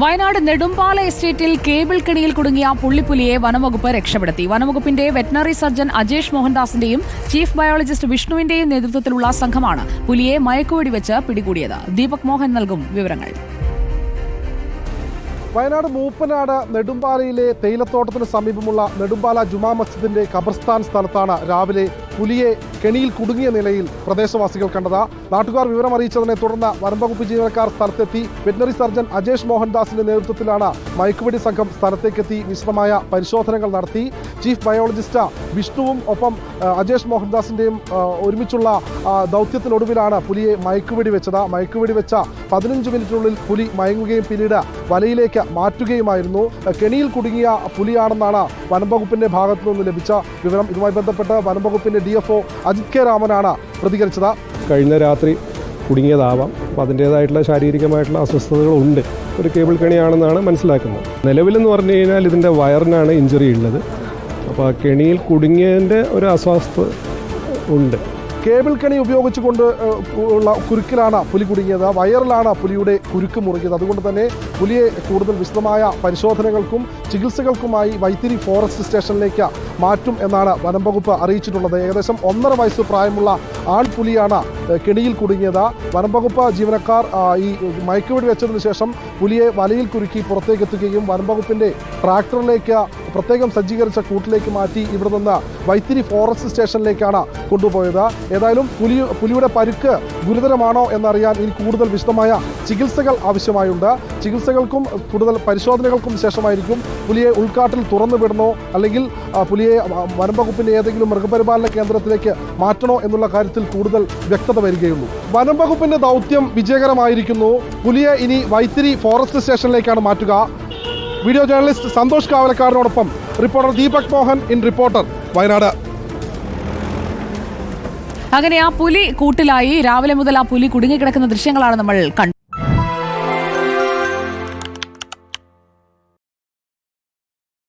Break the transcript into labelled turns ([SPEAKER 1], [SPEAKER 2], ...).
[SPEAKER 1] വയനാട് നെടുമ്പാല എസ്റ്റേറ്റിൽ കേബിൾ കെണിയിൽ കുടുങ്ങിയ പുള്ളിപ്പുലിയെ വനംവകുപ്പ് രക്ഷപ്പെടുത്തി. വനംവകുപ്പിന്റെ വെറ്റനറി സർജൻ അജേഷ് മോഹൻദാസിന്റെയും ചീഫ് ബയോളജിസ്റ്റ് വിഷ്ണുവിന്റെയും നേതൃത്വത്തിലുള്ള സംഘമാണ് പുലിയെ മയക്കുവെടി വെച്ച് പിടികൂടിയത്. ദീപക് മോഹൻ നൽകും വിവരങ്ങൾ.
[SPEAKER 2] വയനാട് മൂപ്പനാട് നെടുമ്പാലയിലെ തേയിലത്തോട്ടത്തിന് സമീപമുള്ള നെടുമ്പാല ജുമാ മസ്ജിദിന്റെ ഖബർസ്ഥാൻ സ്ഥലത്താണ് രാവിലെ പുലിയെ കെണിയിൽ കുടുങ്ങിയ നിലയിൽ പ്രദേശവാസികൾ കണ്ടത്. നാട്ടുകാർ വിവരം അറിയിച്ചതിനെ തുടർന്ന് വനംവകുപ്പ് ജീവനക്കാർ സ്ഥലത്തെത്തി. വെറ്റിനറി സർജൻ അജേഷ് മോഹൻദാസിന്റെ നേതൃത്വത്തിലാണ് മയക്കുവെടി സംഘം സ്ഥലത്തേക്കെത്തി വിശദമായ പരിശോധനകൾ നടത്തി. ചീഫ് ബയോളജിസ്റ്റ് വിഷ്ണുവും ഒപ്പം അജേഷ് മോഹൻദാസിന്റെയും ഒരുമിച്ചുള്ള ദൗത്യത്തിനൊടുവിലാണ് പുലിയെ മയക്കുവെടി വെച്ചത്. മയക്കുവെടി വെച്ച പതിനഞ്ച് മിനിറ്റിനുള്ളിൽ പുലി മയങ്ങുകയും പിന്നീട് വലയിലേക്ക് മാറ്റുകയുമായിരുന്നു. കെണിയിൽ കുടുങ്ങിയ പുലിയാണെന്നാണ് വനംവകുപ്പിന്റെ ഭാഗത്തു നിന്ന് ലഭിച്ച വിവരം. ഇതുമായി ബന്ധപ്പെട്ട് വനംവകുപ്പിന്റെ D F O Ajith K രാമനാണ് പ്രതികരിച്ചത്.
[SPEAKER 3] കഴിഞ്ഞ രാത്രി കുടുങ്ങിയതാവാം. അപ്പോൾ അതിന്റേതായിട്ടുള്ള ശാരീരികമായിട്ടുള്ള അസ്വസ്ഥതകളുണ്ട് ഒരു കേബിൾ കെണിയാണെന്നാണ് മനസ്സിലാക്കുന്നത്. നിലവിലെന്ന് പറഞ്ഞു കഴിഞ്ഞാൽ ഇതിന്റെ വയറിനാണ് ഇഞ്ചുറി ഉള്ളത്. അപ്പോൾ കെണിയിൽ കുടുങ്ങിയതിന്റെ ഒരു അസ്വസ്ഥ ഉണ്ട്.
[SPEAKER 2] കേബിൾ കണി ഉപയോഗിച്ചുകൊണ്ട് ഉള്ള കുരുക്കിലാണ് പുലി കുടുങ്ങിയത്. വയറിലാണ് പുലിയുടെ കുരുക്ക് മുറുകിയത്. അതുകൊണ്ട് തന്നെ പുലിയെ കൂടുതൽ വിശദമായ പരിശോധനകൾക്കും ചികിത്സകൾക്കുമായി വൈത്തിരി ഫോറസ്റ്റ് സ്റ്റേഷനിലേക്ക് മാറ്റും എന്നാണ് വനം വകുപ്പ് അറിയിച്ചിട്ടുള്ളത്. ഏകദേശം ഒന്നര വയസ്സ് പ്രായമുള്ള ആൺപുലിയാണ് കെണിയിൽ കുടുങ്ങിയത്. വനംവകുപ്പ് ജീവനക്കാർ ഈ മയക്കുവെടി വെച്ചതിന് ശേഷം പുലിയെ വലയിൽ കുരുക്കി പുറത്തേക്ക് എത്തുകയും വനംവകുപ്പിന്റെ ട്രാക്ടറിലേക്ക് പ്രത്യേകം സജ്ജീകരിച്ച കൂട്ടിലേക്ക് മാറ്റി ഇവിടെ നിന്ന് വൈത്തിരി ഫോറസ്റ്റ് സ്റ്റേഷനിലേക്കാണ് കൊണ്ടുപോയത്. ഏതായാലും പുലി പുലിയുടെ പരുക്ക് ഗുരുതരമാണോ എന്നറിയാൻ ഇനി കൂടുതൽ വിശദമായ ചികിത്സകൾ ആവശ്യമായുണ്ട്. ചികിത്സകൾക്കും കൂടുതൽ പരിശോധനകൾക്കും ശേഷമായിരിക്കും പുലിയെ ഉൾക്കാട്ടിൽ തുറന്നുവിടണോ അല്ലെങ്കിൽ പുലിയെ വ- വനം വകുപ്പിന്റെ ഏതെങ്കിലും മൃഗപരിപാലന കേന്ദ്രത്തിലേക്ക് മാറ്റണോ എന്നുള്ള കാര്യത്തിൽ കൂടുതൽ വ്യക്തത വരികയുള്ളൂ. വനം വകുപ്പിന്റെ ദൗത്യം വിജയകരമായിരിക്കുന്നു. പുലിയെ ഇനി വൈത്തിരി ഫോറസ്റ്റ് സ്റ്റേഷനിലേക്കാണ് മാറ്റുക. Video journalist Santhosh കാവലക്കാരനോടൊപ്പം reporter Deepak Mohan in reporter Wayanad.
[SPEAKER 1] അങ്ങനെ ആ പുലി കൂട്ടിലായി. രാവിലെ മുതൽ ആ പുലി കുടുങ്ങിക്കിടക്കുന്ന ദൃശ്യങ്ങളാണ് നമ്മൾ കണ്ടത്.